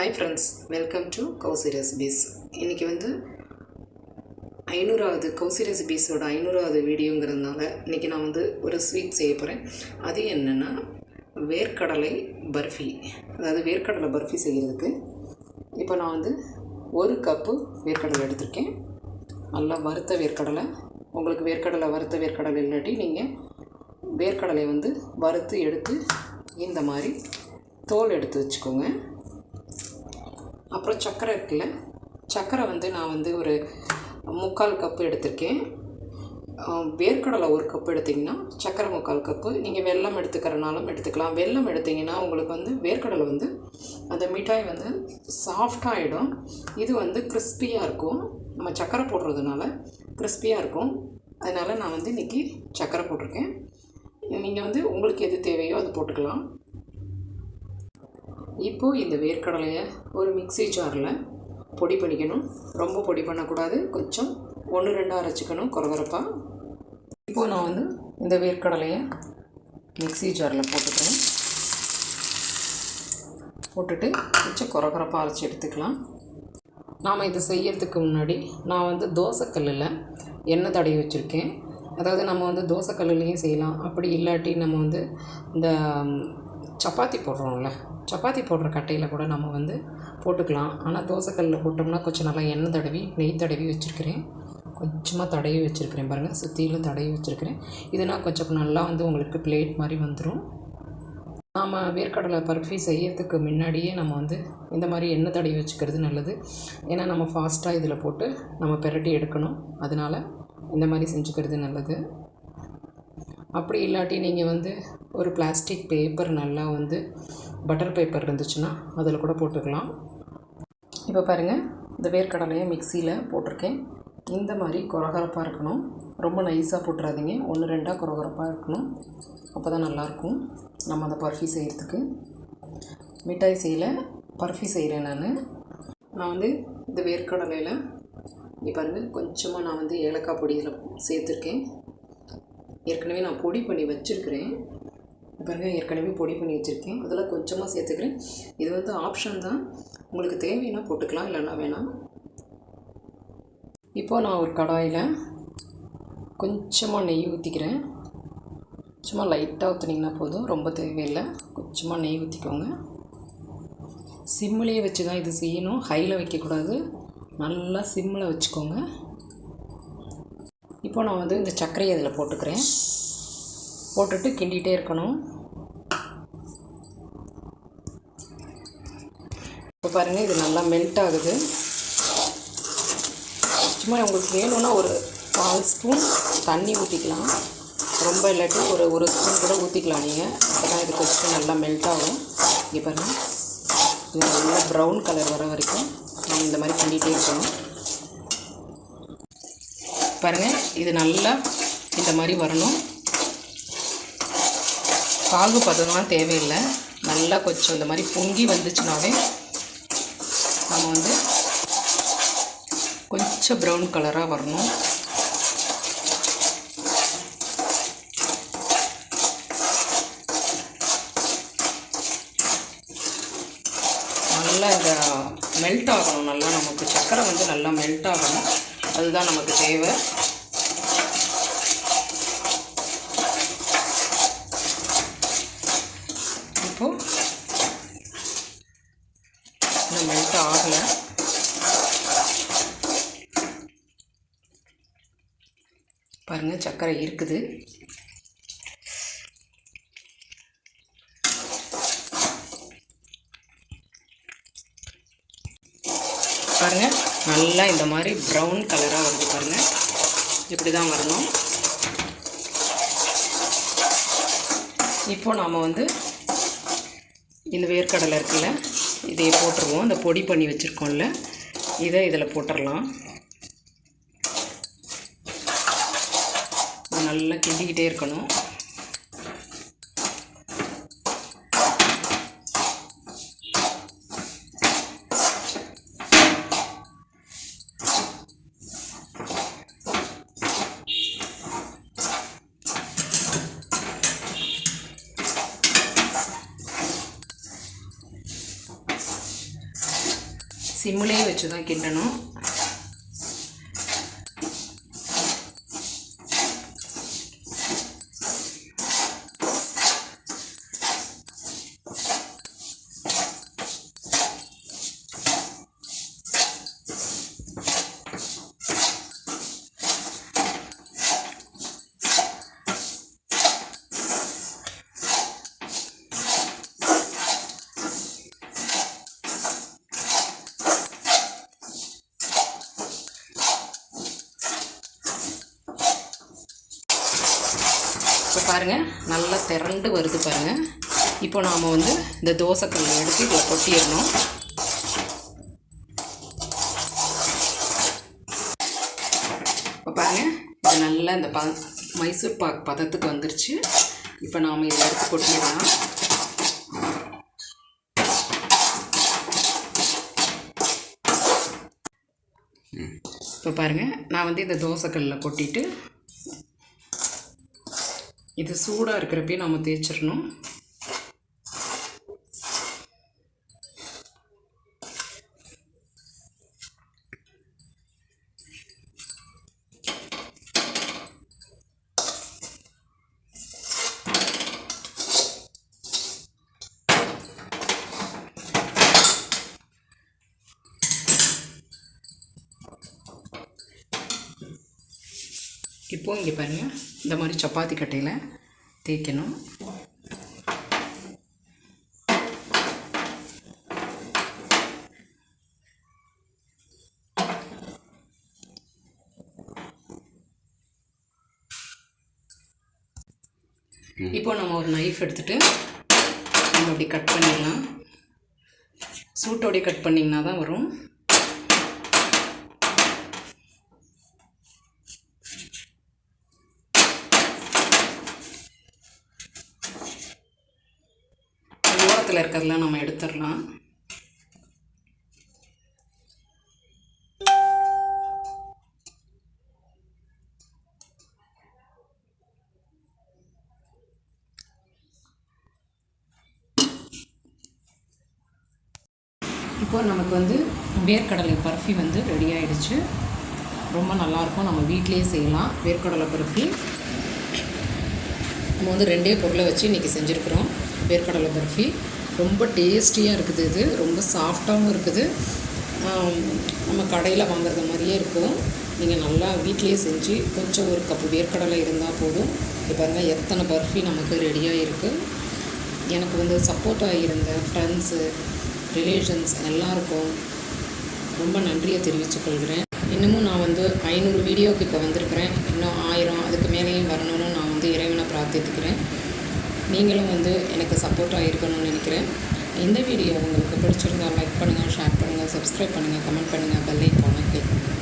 Hi friends welcome to Kousi recipes இன்றைக்கி வந்து ஐநூறாவது கௌசி ரெசிபீஸோட ஐநூறாவது வீடியோங்கிறதுனால இன்றைக்கி நான் வந்து ஒரு ஸ்வீட் செய்ய போகிறேன் அது என்னென்னா வேர்க்கடலை பர்ஃபி. அதாவது வேர்க்கடலை பர்ஃபி செய்கிறதுக்கு இப்போ நான் வந்து ஒரு கப்பு வேர்க்கடலை எடுத்திருக்கேன். நல்லா வறுத்த வேர்க்கடலை. உங்களுக்கு வேர்க்கடலை வறுத்த வேர்க்கடலை இல்லாட்டி நீங்கள் வேர்க்கடலை வந்து வறுத்து எடுத்து இந்த மாதிரி தோல் எடுத்து வச்சுக்கோங்க. அப்புறம் சர்க்கரை இருக்குல்ல? சர்க்கரை வந்து நான் வந்து ஒரு முக்கால் கப்பு எடுத்திருக்கேன். வேர்க்கடலை ஒரு கப் எடுத்திங்கன்னா சர்க்கரை முக்கால் கப்பு நீங்கள் வெல்லம் எடுத்துக்கிறனாலும் எடுத்துக்கலாம். வெல்லம் எடுத்திங்கன்னா உங்களுக்கு வந்து வேர்க்கடலை வந்து அந்த மிட்டாய் வந்து சாஃப்டாகிடும் இது வந்து கிறிஸ்பியாக இருக்கும். நம்ம சர்க்கரை போடுறதுனால கிறிஸ்பியாக இருக்கும். அதனால் நான் வந்து இன்றைக்கி சர்க்கரை போட்டிருக்கேன். நீங்கள் வந்து உங்களுக்கு எது தேவையோ அது போட்டுக்கலாம். இப்போது இந்த வேர்க்கடலையை ஒரு மிக்ஸி ஜாரில் பொடி பண்ணிக்கணும். ரொம்ப பொடி பண்ணக்கூடாது. கொஞ்சம் ஒன்று ரெண்டாக அரைச்சிக்கணும் குறவரப்பாக இப்போது நான் வந்து இந்த வேர்க்கடலையை மிக்ஸி ஜாரில் போட்டுக்கிறேன். போட்டுட்டு கொஞ்சம் குறகுறப்பாக அரைச்சி எடுத்துக்கலாம். நாம் இதை செய்யறதுக்கு முன்னாடி நான் வந்து தோசைக்கல்லில் எண்ணெய் தடவி வச்சுருக்கேன். அதாவது நம்ம வந்து தோசைக்கல்லுலேயும் செய்யலாம். அப்படி இல்லாட்டி நம்ம வந்து இந்த சப்பாத்தி போடுறோம்ல சப்பாத்தி போடுற கட்டையில் கூட நம்ம வந்து போட்டுக்கலாம். ஆனால் தோசைக்கல்லில் போட்டோம்னா கொஞ்சம் நல்லா எண்ணெய் தடவி நெய் தடவி வச்சுருக்கிறேன். கொஞ்சமாக தடவி வச்சுருக்கிறேன் பாருங்கள் சுற்றிலும் தடவி வச்சுருக்கிறேன். இதுனா கொஞ்சம் நல்லா வந்து உங்களுக்கு பிளேட் மாதிரி வந்துடும் நாம் வேர்க்கடலை பருப்பி செய்யறதுக்கு முன்னாடியே நம்ம வந்து இந்த மாதிரி எண்ணெய் தடவி வச்சுக்கிறது நல்லது. ஏன்னா நம்ம ஃபாஸ்ட்டாக இதில் போட்டு நம்ம பிரட்டி எடுக்கணும். அதனால் இந்த மாதிரி செஞ்சுக்கிறது நல்லது. அப்படி இல்லாட்டி நீங்கள் வந்து ஒரு பிளாஸ்டிக் பேப்பர் நல்லா வந்து பட்டர் பேப்பர் இருந்துச்சுன்னா அதில் கூட போட்டுக்கலாம். இப்போ பாருங்கள் இந்த வேர்க்கடலையை மிக்சியில் போட்டிருக்கேன். இந்த மாதிரி குறகரப்பாக இருக்கணும். ரொம்ப நைஸாக போட்டுறாதீங்க. ஒன்று ரெண்டாக குறகரப்பாக இருக்கணும். அப்போ தான் நல்லாயிருக்கும். நம்ம அந்த பர்ஃபி செய்கிறதுக்கு மிட்டாய் செய்யல பர்ஃபி செய்கிறேன் நான். நான் வந்து இந்த வேர்க்கடலையில் இப்போ பாருங்கள் கொஞ்சமாக நான் வந்து ஏலக்காய் பொடி இதில் சேர்த்துருக்கேன். ஏற்கனவே நான் பொடி பண்ணி வச்சுருக்கிறேன். பாருங்கள் ஏற்கனவே பொடி பண்ணி வச்சுருக்கேன். அதெல்லாம் கொஞ்சமாக சேர்த்துக்கிறேன். இது வந்து ஆப்ஷன் தான். உங்களுக்கு தேவைன்னா போட்டுக்கலாம் இல்லைன்னா வேணாம். இப்போது நான் ஒரு கடாயில் கொஞ்சமாக நெய் ஊற்றிக்கிறேன் சும்மா லைட்டாக ஊற்றுனீங்கன்னா போதும். ரொம்ப தேவையில்லை. கொஞ்சமாக நெய் ஊற்றிக்கோங்க சிம்மிலேயே வச்சு தான் இது செய்யணும். ஹையில் வைக்கக்கூடாது. நல்லா சிம்மில் வச்சுக்கோங்க. இப்போ நான் வந்து இந்த சர்க்கரையை அதில் போட்டுக்கிறேன். போட்டுட்டு கிண்டிகிட்டே இருக்கணும். இப்போ பாருங்கள் இது நல்லா மெல்ட் ஆகுது. சும்மா உங்களுக்கு வேணும்னா ஒரு கால் ஸ்பூன் தண்ணி ஊற்றிக்கலாம் ரொம்ப இல்லாட்டி ஒரு ஒரு ஸ்பூன் கூட ஊற்றிக்கலாம் நீங்கள் அப்போ தான் இது கொஞ்சம் நல்லா மெல்ட் ஆகும். இங்கே பாருங்கள் இது நல்லா ப்ரௌன் கலர் வர வரைக்கும் நம்ம இந்த மாதிரி கிண்டிகிட்டே இருக்கணும். பாருங்கள் இது நல்லா இந்த மாதிரி வரணும். பாகு பதம்லாம் தேவையில்லை. நல்லா கொஞ்சம் இந்த மாதிரி பொங்கி வந்துச்சுனாவே நம்ம வந்து கொஞ்சம் ப்ரௌன் கலராக வரணும். நல்லா இந்த மெல்ட் ஆகணும். நல்லா நமக்கு சர்க்கரை வந்து நல்லா மெல்ட் ஆகணும். அதுதான் நமக்கு தேவை. இப்போது இன்னும் மெல்ட் ஆகலை பாருங்கள் சர்க்கரை இருக்குது. பாருங்கள் நல்லா இந்த மாதிரி ப்ரௌன் கலராக வருது பாருங்கள் இப்படி தான் வரணும். இப்போ நாம் வந்து இந்த வேர்க்கடலை இருக்குல்ல இதை போட்டுருவோம். இந்த பொடி பண்ணி வச்சுருக்கோம்ல இதை இதில் போட்டுடலாம் நல்லா கிண்டிக்கிட்டே இருக்கணும். சிம்மிலே வச்சு தான் கிண்டணும் இப்போ பாருங்கள் நல்லா திரண்டு வருது பாருங்கள் இப்போ நாம் வந்து இந்த தோசைக்கல்லை எடுத்து இதில் கொட்டிடணும். இப்போ பாருங்கள் இது நல்லா இந்த ப மைசூர் பாக் பதத்துக்கு வந்துருச்சு. இப்போ நாம் இதை எடுத்து கொட்டிடலாம். இப்போ பாருங்கள் நான் வந்து இந்த தோசைக்கல்லில் கொட்டிட்டு இது சூடாக இருக்கிறப்பே நம்ம தேய்ச்சிடணும். இப்போது இங்கே பாருங்கள் இந்த மாதிரி சப்பாத்தி கட்டையில் தேய்க்கணும். இப்போ நம்ம ஒரு நைஃப் எடுத்துகிட்டு நம்ம அப்படி கட் பண்ணிடலாம். சூட்டோடைய கட் பண்ணிங்கன்னா தான் வரும். பக்கத்தில் இருக்கிறதெல்லாம் நம்ம எடுத்துடலாம். இப்போ நமக்கு வந்து வேர்க்கடலை பர்ஃபி வந்து ரெடி ஆயிடுச்சு. ரொம்ப நல்லாயிருக்கும். நம்ம வீட்டிலேயே செய்யலாம். வேர்க்கடலை பர்ஃபி நம்ம வந்து ரெண்டே பொருளை வச்சு இன்றைக்கி செஞ்சுருக்குறோம். வேர்க்கடலை பர்ஃபி ரொம்ப டேஸ்டியாக இருக்குது இது. ரொம்ப சாஃப்டாகவும் இருக்குது. நம்ம கடையில் வாங்குறது மாதிரியே இருக்கும். நீங்கள் நல்லா வீட்லேயே செஞ்சு கொஞ்சம் ஒரு கப்பு வேர்க்கடலை இருந்தால் போதும். இப்போ பாருங்கள் எத்தனை பர்ஃபி நமக்கு ரெடியாக இருக்குது எனக்கு வந்து சப்போர்ட்டாக இருந்த ஃப்ரெண்ட்ஸு ரிலேஷன்ஸ் எல்லாருக்கும் ரொம்ப நன்றியை தெரிவித்துக்கொள்கிறேன் இன்னமும் நான் வந்து ஐநூறு வீடியோக்கு இப்போ வந்திருக்கிறேன். இன்னும் ஆயிரம் அதுக்கு மேலேயும் வரணும்னு நான் வந்து இறைவனை பிரார்த்தித்துக்கிறேன். நீங்களும் வந்து எனக்கு சப்போர்ட்டாக இருக்கணும்னு நினைக்கிறேன். இந்த வீடியோ உங்களுக்கு பிடிச்சிருந்தா லைக் பண்ணுங்கள் ஷேர் பண்ணுங்கள் சப்ஸ்கிரைப் பண்ணுங்கள் கமெண்ட் பண்ணுங்கள் பெல் ஐக்கானை கிளிக் பண்ணுங்கள்